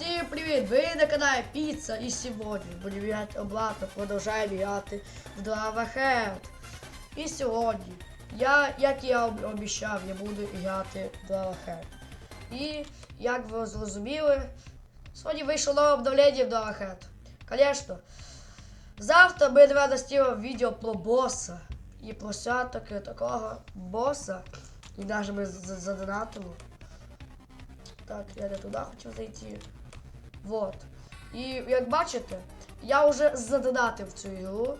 Всім привіт! Ви на каналі Піца і сьогодні будемо грати обратно, продовжаємо грати в Dravahand. І сьогодні, я, як я об- обіцяв, я буду грати в Dravahand. І, як ви зрозуміли, сьогодні вийшло нове обновлення в Dravahand. Звісно, завтра ми знімемо відео про боса. І про святок такого боса. І навіть ми задонатимо. Так, я не туди хотів зайти. Вот. І як бачите, я вже задонатив цю ігру.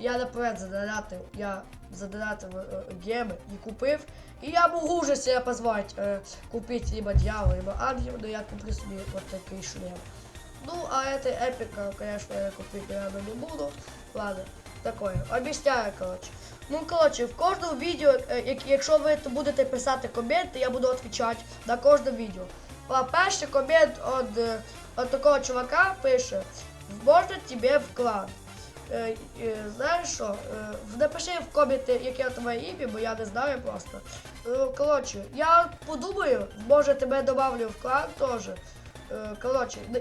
Я наперед задонатив, я задонатив е, геми і купив. І я можу вже себе позволить е, купити либо дьявол, либо ангел, но я куплю собі вот такий шлем. Ну, а это эпика, конечно, я купить, наверное, не буду. Ладно, такое. Объясняю, короче. Ну, коротше, в кожному відео, е, як- якщо ви то будете писати коменти, я буду відповідати на кожне відео. Перший комент від, е, такого чувака пише: можна тебе в клан. Е, знаєш що? Е, напиши в коменти, яке твоє ім'я, бо я не знаю просто. Коротше, я подумаю, може тебе добавлю в клан теж. Коротше, ну,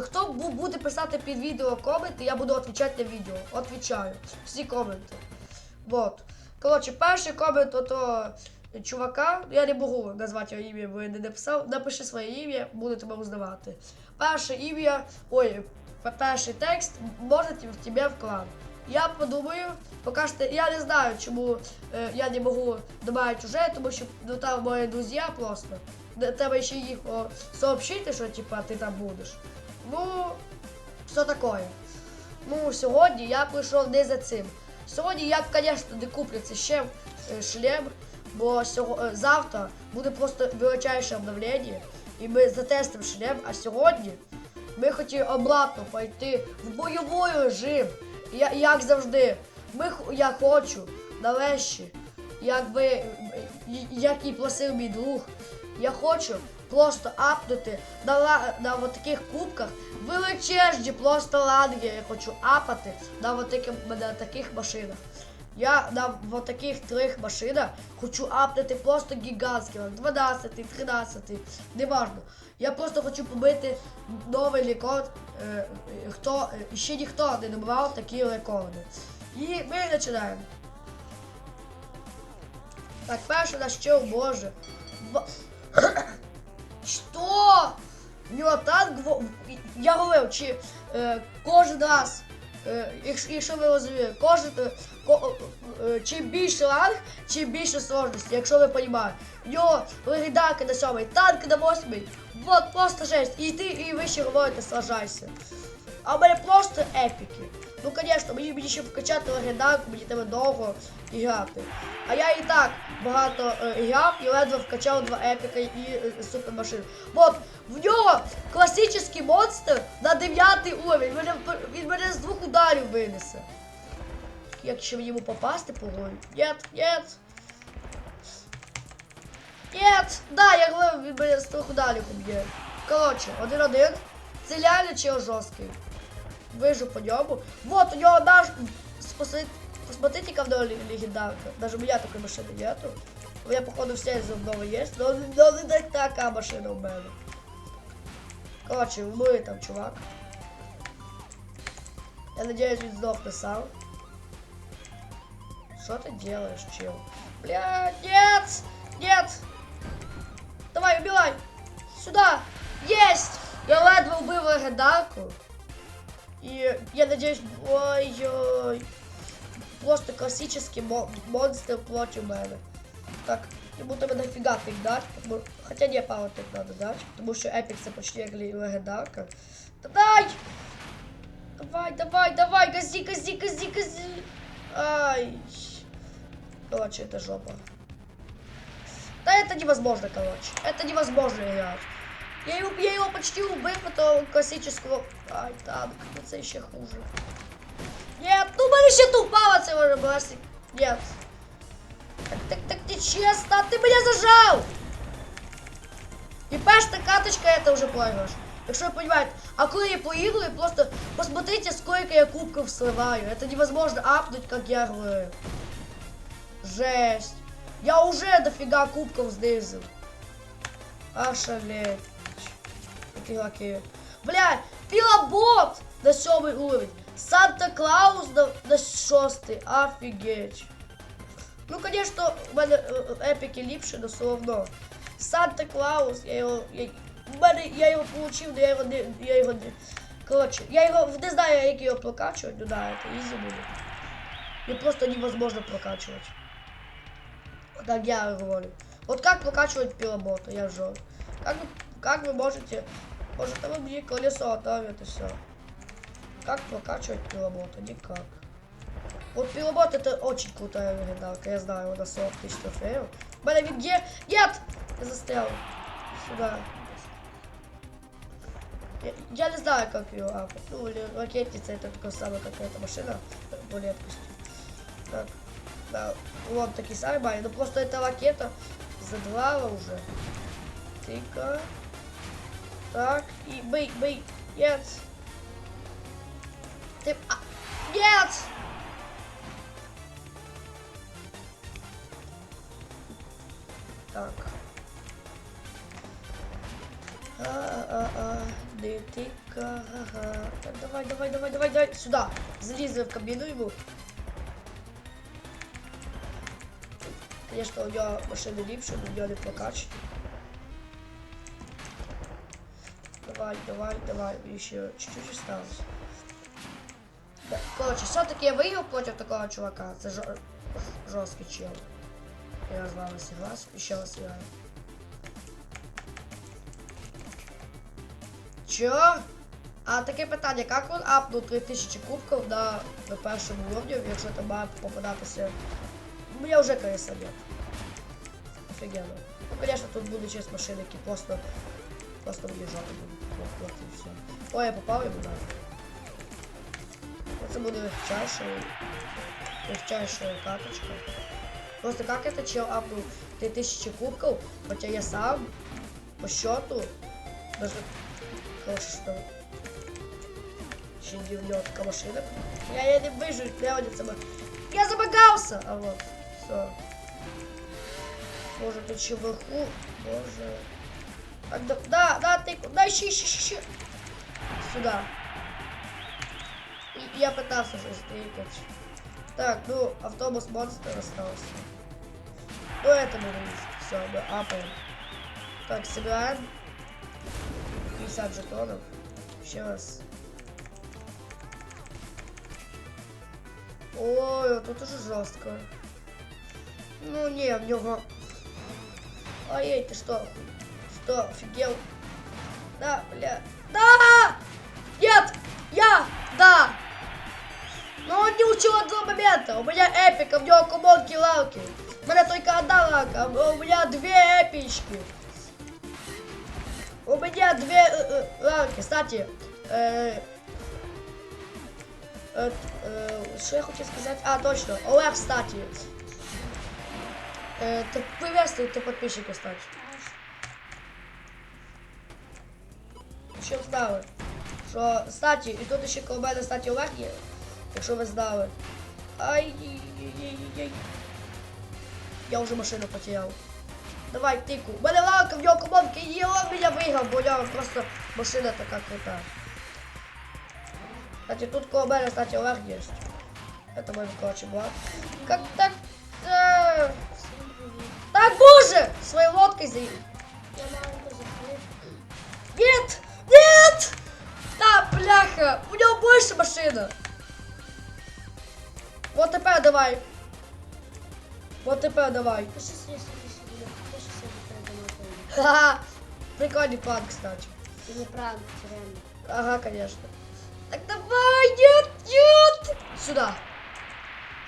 хто буде писати під відео коменти, я буду відповідати на відео. Отвічаю. Всі коменти. Вот. Коротше, перший комент ото чувака, я не можу назвати його ім'я, бо я не написав. Напиши своє ім'я, буду тебе узнавати. Перше ім'я, ой, перший текст, може в тебе в. Я подумаю, поки що я не знаю, чому е, я не можу добавити уже, тому що ну, там мої друзі просто. Треба ще їх о, сообщити, що типа ти там будеш. Ну, що таке. Ну, сьогодні я прийшов не за цим. Сьогодні я, звісно, не куплю цей ще е, шлем, бо сього- е, завтра буде просто величайше обновлення, і ми затестимо шлем, а сьогодні ми хотіли обратно пойти в бойовий режим. Я, як завжди, ми, я хочу нарешті, як ви, е, як і просив мій друг, я хочу просто апнути на, ла- на от таких кубках величезні просто ланги. Я хочу апати на от таких, на таких машинах. Я на вот таких трьох машинах хочу апнути просто гігантські, 12, 13, неважно. Я просто хочу побити новий рекорд, е, е, хто, е, ще ніхто не набрав такі рекорди. І ми починаємо. Так, перше на що боже. В нього танк Я говорив, чи е, кожен раз, якщо, якщо ви розумієте, кожен е, ко, е, чим більше ранг, чим більше сложності, якщо ви розумієте. В нього легендарки на сьомий, танк на восьмий. Вот, просто жесть. І ти, і ви ще говорите, сражайся. А в мене просто епіки. Ну, звісно, мені, ще вкачати легендарку, мені треба довго грати. А я і так багато е, грав і ледве вкачав два епіка і е, супермашин. От, в нього класичний монстр на 9 уровень. Мене, він мене з двох ударів винесе. Як ще йому попасти по голові? Нет, нет. Нет! Да, я говорю, він мене з двох ударів уб'є. Коротше, один-один. Це реально чи жорсткий? Вижу по ньому. Вот, у него наш... Спасли- Посмотрите, как в легендарка. Даже у меня такой машины нету. У меня, походу, все из одного есть, но, но не такая машина у мене. Короче, ну и там чувак. Я надеюсь, він здохне сам. Что ты делаешь, чел? Бля, нет! Нет! Давай, убивай! Сюда! Есть! Я ледве убив легендарку. И я надеюсь, ой-ой. Просто классический мо- монстр против мене. Так, ему треба нафига так дать. Потому... Хотя не пару так надо дать. Потому что эпик це почти ле- легендарка. Да дай! Давай, давай, давай, гази, гази, гази, гази. Ай. Короче, это жопа. Да это невозможно, короче. Это невозможно играть. Я его, я его почти убил, потом классического... Ай, танк, ну це ще хуже. Нет, ну мене ще тупава це може бачити. Нет. Так, так, так нечесно, ти мене зажав! І перша каточка это уже проигрыш. Якщо ви понимаете, а коли я поиграю, просто посмотрите, сколько я кубков сливаю. Это невозможно апнуть, как я говорю. Жесть. Я уже дофига кубков знизив. Ошалеть такі лаки. Блядь, пілабот на сьомий уровень. Санта Клаус на, на шостий. Офігеть. Ну, конечно, у мене е, е, епіки ліпше, но все одно. Санта Клаус, я його. Я, у мене я його получив, но я його не. Я його не. Коротше, я його не знаю, як його прокачувати, ну да, это ізі буде. Его просто невозможно прокачивать. Так я говорю. Вот как прокачивать пилобота, я жжет. Как вы, как вы можете... может, вы мне колесо оторвет и все. Как прокачивать пилобота? Никак. Вот пилобот это очень крутая легендарка, я знаю, его на 40 тысяч трофеев. Блин, где? Нет! Я застрял. Сюда. Я, я не знаю, как ее апать. Ну, или ракетница это такая самая какая-то машина по лепкости. Так, да, вот такие самые, ну просто эта ракета задрала уже. Тыка. Так, и бей, бей. Нет. Ты... а, нет! Так. А, а, а, да тыка, ага. Давай, давай, давай, давай, давай, сюда. Залезай в кабину ему. Конечно, у нього машина ліпше, но у нього не прокачать. Давай, давай, давай, еще чуть-чуть осталось. Да, короче, все-таки я выиграл против такого чувака. Это жё- жесткий чел. Я з вами согласен. Еще раз играю. Чо? А таке питання, як він апнув 3000 кубків на, на першому уровні, якщо там має попадатися у меня уже колеса нет. Офигенно. Ну, конечно, тут будут сейчас машины, які просто, просто будут. Вот, и все. Ой, я попал ему, да. Это будет легчайшая, легчайшая карточка. Просто как это чел апнул 3000 кубков, хотя я сам по счету даже хорошо что еще девятка машина. Я, я не выживу, прямо не сама. Я забагался! А вот, все. Боже, тут еще вверху. Боже. А, да, да, ты куда? Ищи, ищи, ищи. Сюда. Я пытался уже стрелять. Так, ну, автобус монстр остался. Ну, это мы Все, мы апаем. Так, собираем. 50 жетонов. Еще раз. Ой, тут уже жестко. Ну не, в него. Ой, ты что? Что, офигел? Да, бля. Да! Нет! Я! Да! Но он не учил одного момента. У меня эпика, в него кумонки лалки. У меня только одна лака, а у меня две эпички. У меня две э, э, лалки. Кстати, э, Е, е, Що я хотів сказати? А, точно, Олег, кстати. Е, Ти приветствуй, ти стать. Знали. Що, кстати, і тут ще коло мене, кстати, Олег є, якщо ви знали. Ай-яй-яй-яй. Я вже машину потеряв. Давай, тику. У мене лалка, в нього комонки, і он мене виграв, бо нього просто машина така крута. Кстати, тут коло мене, кстати, Олег есть. Это мой, короче, брат. Как так? Так, боже! Своей лодкой за... бляха! У него больше машина! Вот теперь давай. Вот теперь давай. Ти щас я собі собі, ти щас я передамо тобі. Ха-ха! Прикольный план, кстати. Це неправда, це реально. Ага, конечно. Так давай, нет, нет! Сюда.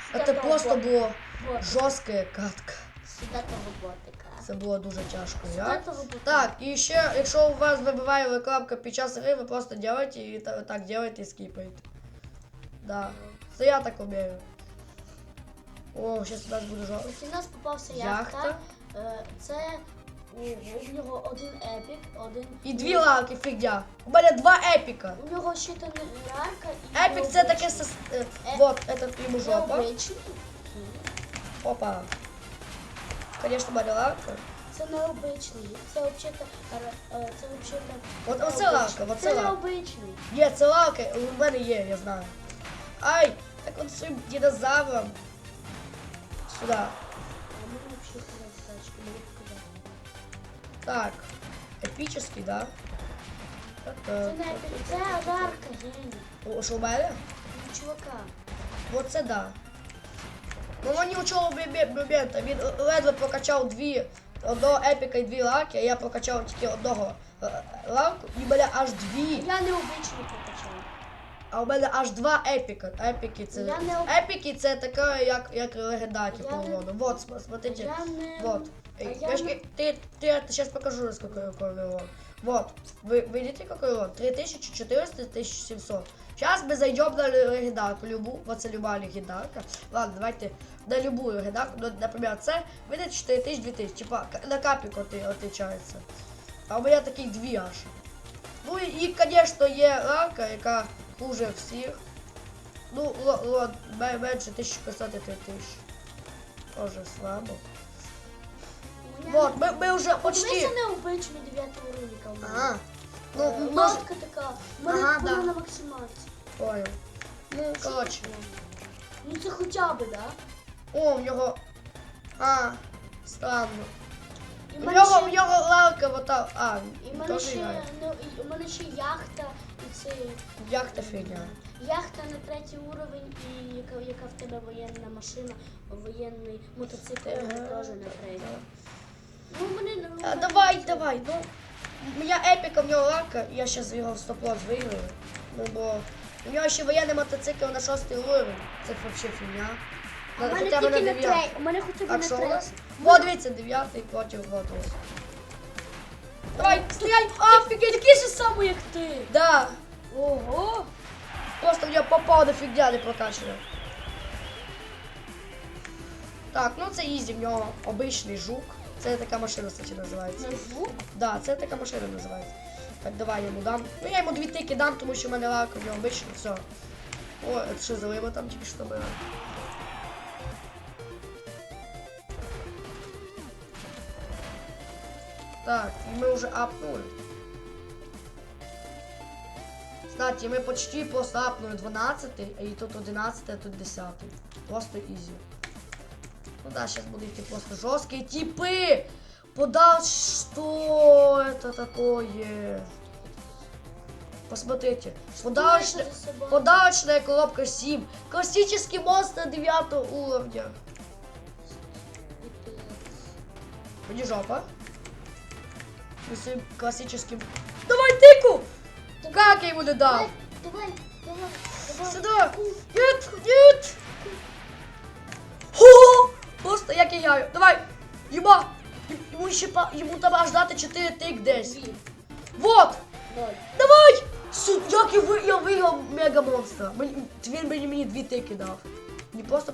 Сюди Это того просто бот- было бот- жорстка катка. Сюди того ботика. Це було дуже тяжко. Я... Так, і ще, якщо у вас вибиває рекламка під час гри, ви просто делаете і так делаете і скіпаєте. Да. Це я так умею. О, зараз у нас буде жорстко. Ось у нас попався Яхта. яхта. Е, Це у, у нього один епік, один. І дві лавки, фігня. У мене два епіка. У нього щитана лярка і. Епік це таке сос... е, Вот, это йому жопа. Опа. Конечно, у мене лавка. Це необичний. Це взагалі, це взагалі. От оце лавка, оце Це лавка. необичний. Є, це лавка, у мене є, я знаю. Ай, так от цим динозавром. Сюди. А ми взагалі ходимо тачки, не відкидати. Так. Епічний, да? Це Так, не епі- це жарка, геній. О, що в мене? У чувака. Оце да. Ну мені у чого момента. Він ледве прокачав дві, одного епіка і дві лаки, а я прокачав тільки одного е, лавку, і в мене аж дві. Я необичний покачав. А у мене аж два епіка. Епіки це. Я не об- Епіки це таке, як, як легендарки Я по не- лону. Вот, см- смотрите. Я не... Вот. А Эй, я я ж- не- ты, ты, я сейчас покажу, сколько какой урон. Вот. Вы видите, какой урон? 3400, 1700. Сейчас мы зайдем на ле- легендарку, любую, вот это любая легендарка. Ладно, давайте на любую легендарку, ну, например, це, видите, 4000, 2000, типа, к- на капик от, отличается. А у меня таких дві аж. Ну і, і конечно, є ранка, яка хуже всіх. Ну, л- л- ме- менше 1500 і 3000. Тоже слабо. У мене- Вот, мы, мы уже почти. Подивися необичний 9 уровня. у мене. Ага. Ну, Е, может, Лодка така. У мене Ага, да. на максимальці. понял. Ну, короче. Ну це хоча б, да? О, у нього. А, странно. І У в нього, ще- у нього лавка вот там. А, І в мене ще, ну, і у мене ще яхта, і це Яхта фігня. яхта на третій уровень, і яка, яка в тебе воєнна машина, воєнний мотоцикл Ага. теж на третій. Ну, мене ну, А, давай, давай, ну. У меня епіка, в нього лавка, я зараз його в стоп-лот виграю. Ну, бо у нього ще воєнний мотоцикл на шостий уровень. Це взагалі фігня. А Надо мене тільки на дев'ятий. У мене хоча б А на у третій. Вот, дивіться, дев'ятий проти вот ось. Давай, стріляй! Офігеть! Такий же самий, як ти. Да! Ого! Просто в нього попав до фігня не прокачана. Так, ну це ізі, в нього обичний жук. Це така машина, кстати, називається. На? Да, це така машина називається. Так, давай я йому дам. Ну я йому дві тики дам, тому що в мене лака, в нього обичний, все. О, це що залива там тільки що було. Так, мы уже апнули. Кстати, мы почти просто апнули 12, и тут 11, а тут 10. Просто изи. Ну да, сейчас будут идти просто жесткие типы. Подал, что это такое? Посмотрите. Подарочная, подарочная коробка 7. Классический монстр 9 уровня. Мне жопа. Своим классическим... Давай тыку! Как я ему не дал? Давай, давай, давай, давай. Сюда! Нет, нет! Просто я кидаю. Давай! Єба! Йому ще па... Йому треба ждати 4 тик десь. Дві. Вот! Ноль. Давай! Су, як я, ви... я виграв мега монстра. Мені... Він мені, мені дві тики дав. Не просто...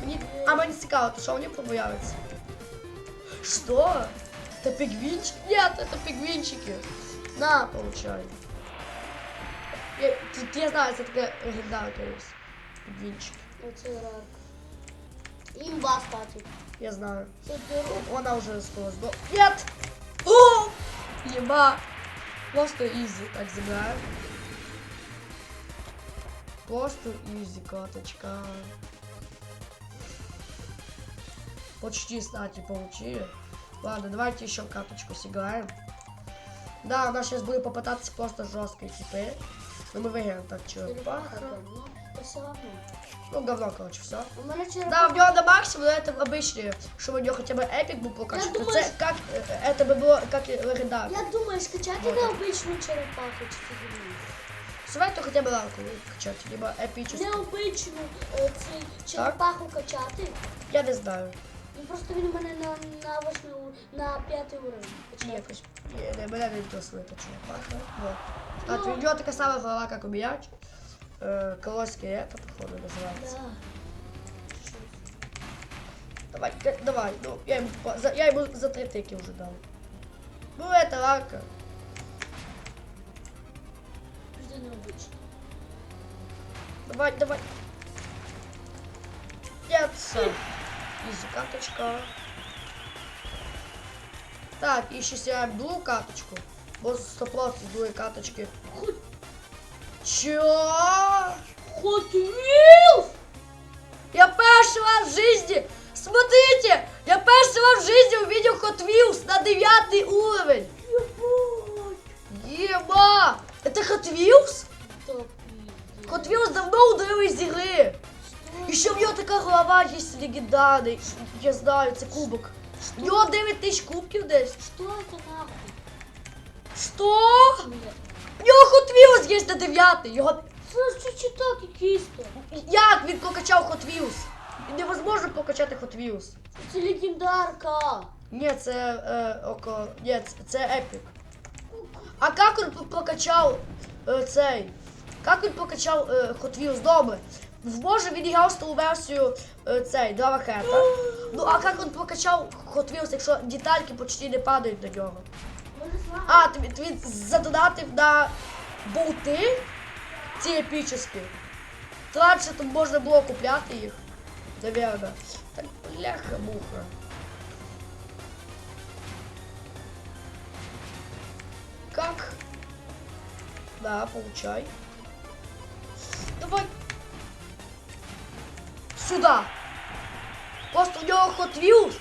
Мені... А мені цікаво, то що вони появляться? Что? Это пингвинчик? Нет, это пингвинчики. На, получай. Я, тут я знаю, это такая легендарка есть. Пингвинчики. Оце рак. Імба, кстати. Я знаю. Дорога. Она уже скоро сдох. Нет! О! Еба! Просто изи. Так, забираю. Просто изи, каточка. Почти, кстати, получили. Ладно, давайте еще каточку сыграем. Да, у нас сейчас будет попытаться просто жестко теперь. Но мы выиграем так, Черепаха, черепаха. говно. Та все одно. Ну, говно, короче, все. У мене Да, черепаха. в него на максимум, но это обычные, чтобы у него хотя бы эпик был прокачан. Я Это думаю, как, э, это бы было как и легендарка. Я думаю, скачати Вот. необичну черепаху чи фігню. Советую хотя бы ланку качать, либо эпическую. Необичну е, цей черепаху качати. Я не знаю. Ну просто він у мене на, на восьмий, у- на п'ятий уровень. Чи качати. якось. Ні, Не, мене не інтересує та черепаха. Вот. Ну. Кстати, у нього така сама голова, як у м'яч. Э, Колоський это, походу, називається. Да. Давай, ка- давай, ну, я ему, по- за, я ему за три тыки уже дал. Ну, это лака. Жди необично. Давай, давай. Нет, сам. Изи карточка. Так, і ще сяємо другу карточку. Бо 100% з другої карточки. Хот... Чо? Hot Wheels! Я перший раз в жизни, смотрите, я перший раз в жизни увидел Hot Wheels на 9 уровень. Еба! Это Hot Wheels? Hot Wheels давно удалил из игры. Что? Еще в нього така голова є легендарний. Я знаю, це кубок. В нього 9 тисяч кубків десь. Что это нахуй? Що? Нет. Hot Wheels є на 9. Його... Слушай, что так и кисто? Як він прокачав Hot Wheels? Невозможно прокачати Hot Wheels. Это легендарка. Ні, це е, око. Ні, це, це епік. А як він прокачав е, цей? Як він прокачав е, Hot Wheels добре? Може він грав стару версію е, цей, Драва Хета. Ну а як він прокачав Hot Wheels, якщо детальки почти не падають на нього? Може слава? А, ти, ти він задонатив на болти ці епічні. То Раніше тут можна було купляти їх. Наверно. Так, бляха-муха. Как? Да, получай. Давай. Сюда. Просто у нього Hot Wheels.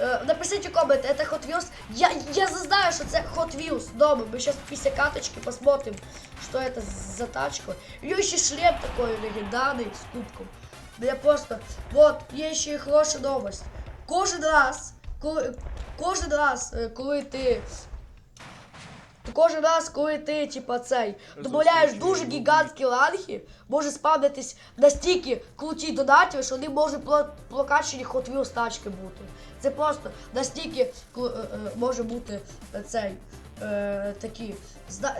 Е, Напишіть у комент, это Hot Wheels. Я, я знаю, що це Hot Wheels. Дома. Мы сейчас після каточки посмотрим, что это за тачка. У нього ще шлем такой легендарний з кубком. Да я просто. Вот, є ще і хороша новость. Кожен раз, коли, кожен раз, е, коли ти. Кожен раз, коли ти, типа, цей, додаєш дуже гігантські ланги, може спавнитись настільки круті донатів, що вони можуть про- прокачені Hot Wheels тачки бути. Це просто настільки е, е, може бути е, цей. Е, такі зна-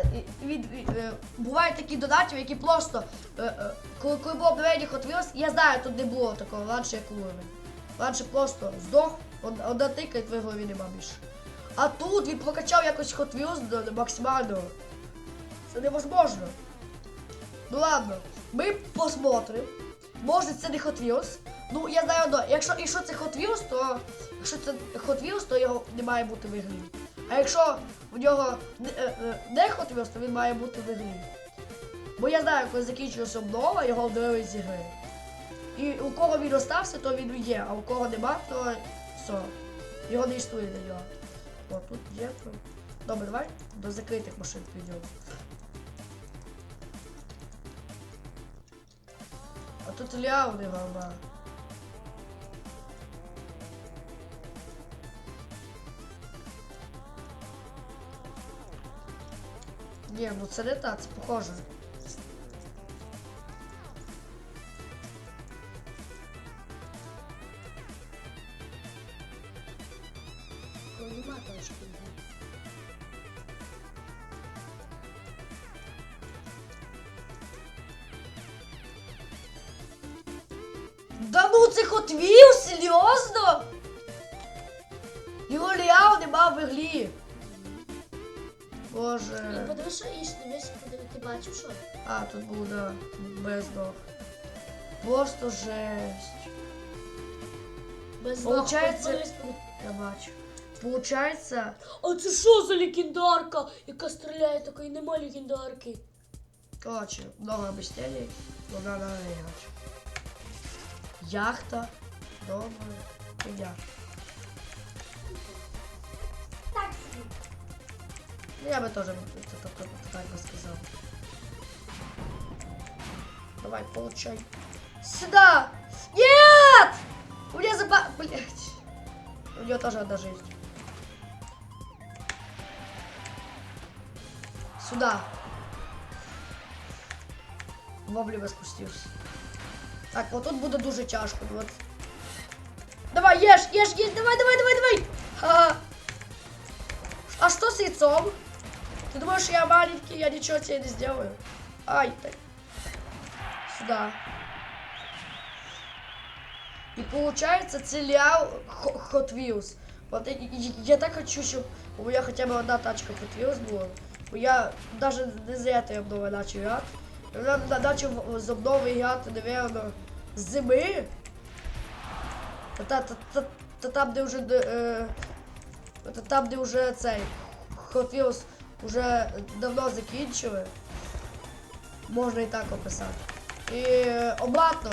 від, е, бувають такі донатів, які просто е, е, коли, коли був обновлення Hot Wheels, я знаю, тут не було такого раніше як уровень. Раніше просто здох, одна тика і в голові нема більше. А тут він прокачав якось Hot Wheels до, максимального. Це невозможно. Ну ладно, ми посмотрим. Може це не Hot Wheels. Ну, я знаю одно, якщо, якщо це Hot Wheels, то якщо це Hot Wheels, то його не має бути в ігрі. А якщо в нього не, е, е, не Hot Wheels, то він має бути в ігрі. Бо я знаю, коли закінчилася обнова, його вдали з ігри. І у кого він остався, то він є, а у кого нема, то все. Його не існує для нього. О, тут є. Добре, давай до закритих машин підемо. А тут ляуни голова. Ні, ну це не та, це похоже. Да ну це Hot Wheels, серйозно? Його Ліау нема в іглі. Боже. подивись, що іще, дивись, подиви, ти бачив, що? А, тут був, да, бездох. Просто жесть. Без Получається- нахуй, подивись, Я бачу. Получається, А це що за легендарка, яка стріляє, такої нема легендарки. короче, много объяснений, но надо играть. Яхта. Так собі. Ну, Я бы тоже так, бы сказал. Давай, получай. Сюда! Нет! У меня заба... Блять. У нее тоже одна жизнь. Сюда. Вовремя спустився. Так, вот тут буде дуже тяжко. Вот. Давай, ешь, ешь, ешь, давай, давай, давай, давай! Ха-ха. А что с яйцом? Ты думаешь, я маленький, я ничего тебе не сделаю? Ай, ты. Сюда. И получается целял Hot Wheels. Вот я, я- так хочу, чтобы у меня хотя бы одна тачка Hot Wheels была. Я даже не за это я обновы начал играть. Я на- начал з обнови грати, наверное, з зими. Та, та, та, та, та там, де вже е, От там, де вже цей Wheels вже давно закінчили. Можна і так описати. І е, обратно.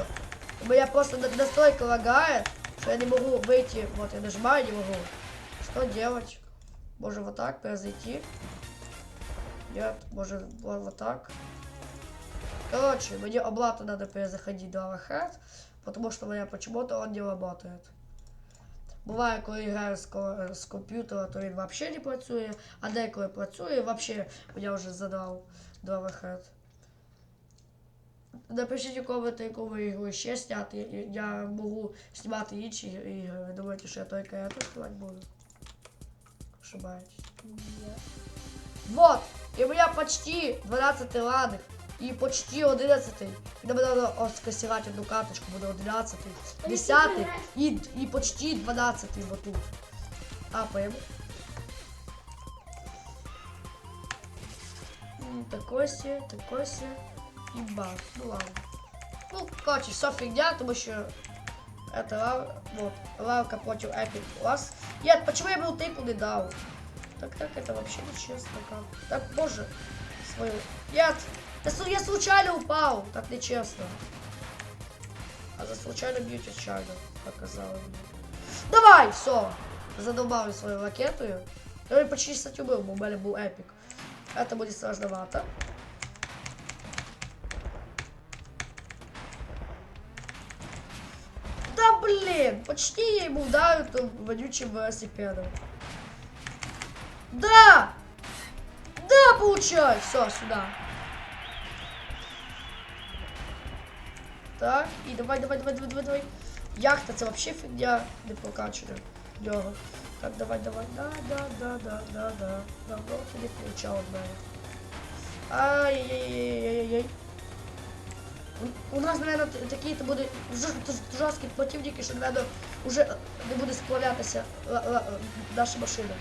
Бо я просто на- настолько лагает, что я не могу выйти. Вот я нажимаю, не могу. Что делать? Может вот так произойти? Нет, может вот так. Короче, мне обратно надо перезаходить до Авахет, потому что у меня почему-то он не работает. Буває, коли граю з, з комп'ютера, то він взагалі не працює, а деколи працює, взагалі я вже задав до Авахет. Напишіть у коменти, яку ви ігру ще зняти. Я- Я можу знімати інші ігри. Ви думаєте, що я тільки эту знімати буду? Ошибаетесь. Вот! И у меня почти 12 ладных. И почти 11. И нам надо скосирать одну карточку, буде 11. 10 и, и почти 12 вот тут. Апаем. М, Такой се, такой се. И бах. Ну ладно. Ну, короче, все фигня, потому что это лав... вот, лавка против Epic Plus. Нет, почему я был тыку не дал? Так так это вообще нечестно как. Так боже. Свою. Нет! Я, су- я случайно упал. Так нечестно. А за случайно бьют чайно. Показала мне. Давай, все. Задолбал свою ракету. Я почти кстати был, у меня был эпик. Это будет сложновато. Да блин, почти я ему этим вонючим велосипедом. Да! Да, получай! Все, сюда. Так, і давай, давай, давай, давай, давай, давай. Яхта, це вообще фігня не прокачана. Нього. Так, давай, давай. Да, да, да, да, да, да. Давно ти не получав мене. Ай-яй-яй-яй-яй-яй. У, нас, наверное, такі то буде жорст- жорсткі противники, що, наверное, уже не буде сплавлятися ла- ла- наша машина.